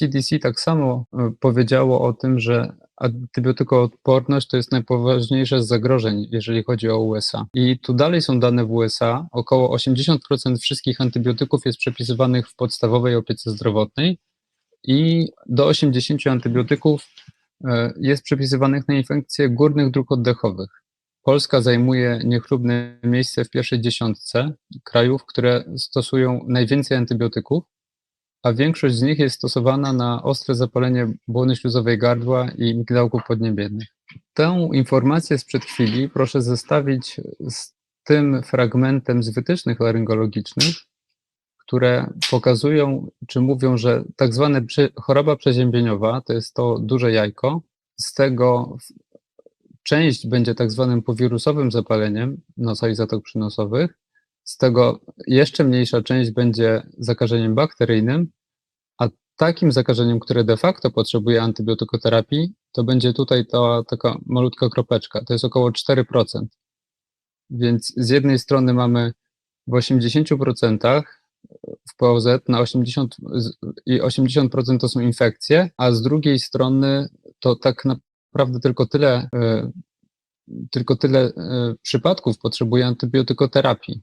CDC tak samo e, powiedziało o tym, że antybiotykoodporność to jest najpoważniejsze z zagrożeń, jeżeli chodzi o USA. I tu dalej są dane w USA. Około 80% wszystkich antybiotyków jest przepisywanych w podstawowej opiece zdrowotnej i do 80 antybiotyków e, jest przepisywanych na infekcje górnych dróg oddechowych. Polska zajmuje niechlubne miejsce w pierwszej dziesiątce krajów, które stosują najwięcej antybiotyków, a większość z nich jest stosowana na ostre zapalenie błony śluzowej gardła i migdałków podniebiennych. Tę informację sprzed chwili proszę zestawić z tym fragmentem z wytycznych laryngologicznych, które pokazują, czy mówią, że tak zwana choroba przeziębieniowa to jest to duże jajko. Z tego część będzie tak zwanym powirusowym zapaleniem nosa i zatok przynosowych, z tego jeszcze mniejsza część będzie zakażeniem bakteryjnym, a takim zakażeniem, które de facto potrzebuje antybiotykoterapii, to będzie tutaj ta taka malutka kropeczka, to jest około 4%. Więc z jednej strony mamy w 80% w POZ na 80 i 80% to są infekcje, a z drugiej strony to tak naprawdę tylko tyle, tylko tyle przypadków potrzebuje antybiotykoterapii.